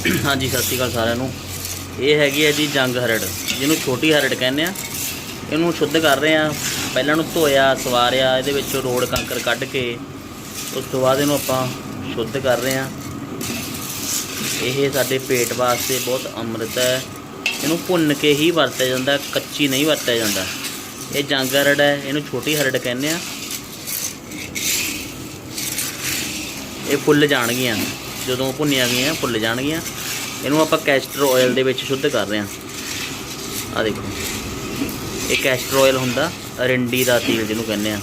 ਹਾਂਜੀ, ਸਤਿ ਸ਼੍ਰੀ ਅਕਾਲ ਸਾਰਿਆਂ ਨੂੰ। ਇਹ ਹੈਗੀ ਹੈ ਜੀ ਜੰਗ ਹਰੜ, ਜਿਹਨੂੰ ਛੋਟੀ ਹਰੜ ਕਹਿੰਦੇ ਆ। ਇਹਨੂੰ ਸ਼ੁੱਧ ਕਰ ਰਹੇ ਆ। ਪਹਿਲਾਂ ਨੂੰ ਧੋਇਆ, ਸਵਾਰਿਆ, ਇਹਦੇ ਵਿੱਚ ਰੋੜ ਕੰਕਰ ਕੱਢ ਕੇ, ਉਸ ਤੋਂ ਬਾਅਦ ਇਹਨੂੰ ਆਪਾਂ ਸ਼ੁੱਧ ਕਰ ਰਹੇ ਆ। ਇਹ ਸਾਡੇ ਪੇਟ ਵਾਸਤੇ ਬਹੁਤ ਅੰਮ੍ਰਿਤ ਹੈ। ਇਹਨੂੰ ਭੁੰਨ ਕੇ ਹੀ ਵਰਤਿਆ ਜਾਂਦਾ, ਕੱਚੀ ਨਹੀਂ ਵਰਤਿਆ ਜਾਂਦਾ। ਇਹ ਜੰਗ ਹਰੜ ਹੈ, ਇਹਨੂੰ ਛੋਟੀ ਹਰੜ ਕਹਿੰਦੇ ਆ। ਇਹ ਫੁੱਲ ਜਾਣਗੀਆਂ। ਜਦੋਂ ਭੁੰਨੀਆਂ ਗਈਆਂ ਭੁੱਲ ਜਾਣਗੀਆਂ। ਇਹਨੂੰ ਆਪਾਂ ਕੈਸਟਰ ਆਇਲ ਦੇ ਵਿੱਚ ਸ਼ੁੱਧ ਕਰ ਰਹੇ ਹਾਂ। ਆ ਦੇਖੋ। ਇਹ ਕੈਸਟਰ ਆਇਲ ਹੁੰਦਾ, ਰਿੰਡੀ ਦਾ ਤੇਲ ਜਿਹਨੂੰ ਕਹਿੰਦੇ ਆ।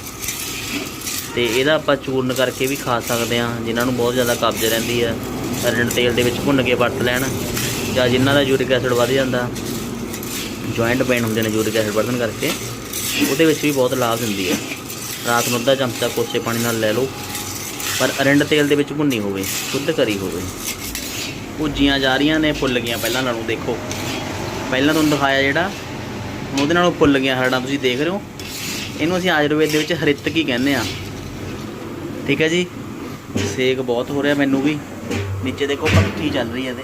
ਤੇ ਇਹਦਾ ਆਪਾਂ ਚੂਰਨ ਕਰਕੇ ਵੀ ਖਾ ਸਕਦੇ ਆ ਜਿਨ੍ਹਾਂ ਨੂੰ ਬਹੁਤ ਜ਼ਿਆਦਾ ਕਬਜ਼ ਰਹਿੰਦੀ ਆ। ਰਿੰਡ ਤੇਲ ਦੇ ਵਿੱਚ ਭੁੰਨ ਕੇ ਵਰਤ ਲੈਣ, ਜਾਂ ਜਿਨ੍ਹਾਂ ਦਾ ਯੂਰਿਕ ਐਸਿਡ ਵੱਧ ਜਾਂਦਾ। ਜੁਆਇੰਟ ਪੇਨ ਹੁੰਦੇ ਨੇ ਯੂਰਿਕ ਐਸਿਡ ਵਧਣ ਕਰਕੇ, ਉਹਦੇ ਵਿੱਚ ਵੀ ਬਹੁਤ ਲਾਭ ਦਿੰਦੀ ਹੈ ਰਾਤ ਨੂੰ ਅੱਧਾ ਚਮਚਾ ਕੋਸੇ ਪਾਣੀ ਨਾਲ ਲੈ ਲਓ। ਪਰ ਅਰਿੰਡ ਤੇਲ ਦੇ ਵਿੱਚ ਭੁੰਨੀ ਹੋਵੇ, ਸ਼ੁੱਧ ਕਰੀ ਹੋਵੇ। ਭੁੱਜੀਆਂ ਜਾ ਰਹੀਆਂ ਨੇ, ਫੁੱਲ ਗਈਆਂ। ਪਹਿਲਾਂ ਨਾਲੋਂ ਦੇਖੋ। ਪਹਿਲਾਂ ਤੁਹਾਨੂੰ ਦਿਖਾਇਆ ਜਿਹੜਾ, ਉਹਦੇ ਨਾਲੋਂ ਫੁੱਲ ਗਈਆਂ ਹਰੜਾਂ, ਤੁਸੀਂ ਦੇਖ ਰਹੇ ਹੋ। ਇਹਨੂੰ ਅਸੀਂ ਆਯੁਰਵੇਦ ਦੇ ਵਿੱਚ ਹਰਿਤਕ ਹੀ ਕਹਿੰਦੇ ਆ ਠੀਕ ਹੈ ਜੀ? ਸੇਕ ਬਹੁਤ ਹੋ ਰਿਹਾ ਮੈਨੂੰ ਵੀ। ਨੀਚੇ ਦੇਖੋ, ਪੱਖੀ ਚੱਲ ਰਹੀ ਹੈ ਇਹਦੇ।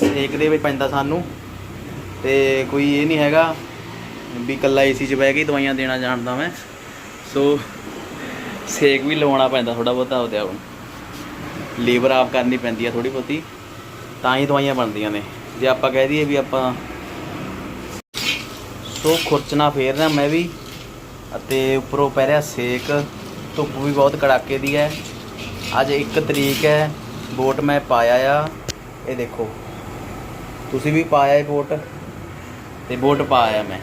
ਸੇਕ ਦੇ ਵਿੱਚ ਪੈਂਦਾ ਸਾਨੂੰ। ਤੇ ਕੋਈ ਇਹ ਨਹੀਂ ਹੈਗਾ ਵੀ ਇਕੱਲਾ ਏਸੀ 'ਚ ਬਹਿ ਕੇ ਦਵਾਈਆਂ ਦੇਣਾ ਜਾਣਦਾ ਮੈਂ। ਸੋ ਸੇਕ ਵੀ ਲਵਾਉਣਾ ਪੈਂਦਾ ਥੋੜਾ ਬਹੁਤਾ ਉਹਦੇ ਆਉਣ ਲੀਵਰ ਆਪ ਕਰਨੀ ਪੈਂਦੀ ਆ ਥੋੜੀ ਬਹੁਤੀ, ਤਾਂ ਹੀ ਦਵਾਈਆਂ ਬਣਦੀਆਂ ਨੇ। ਜੇ ਆਪਾਂ ਕਹਿ ਦਈਏ ਵੀ ਆਪਾਂ ਸੋ ਖੁਰਚਣਾ ਫੇਰ ਰਿਹਾ ਮੈਂ ਵੀ, ਅਤੇ ਉੱਪਰੋਂ ਪੈ ਰਿਹਾ ਸੇਕ, ਧੁੱਪ ਵੀ ਬਹੁਤ ਕੜਾਕੇ ਦੀ ਹੈ। ਅੱਜ 1 ਤਰੀਕ ਹੈ ਵੋਟ ਮੈਂ ਪਾਇਆ ਆ, ਇਹ ਦੇਖੋ। ਤੁਸੀਂ ਵੀ ਪਾਇਆ ਹੈ ਵੋਟ ਤੇ ਵੋਟ ਪਾਇਆ ਮੈਂ।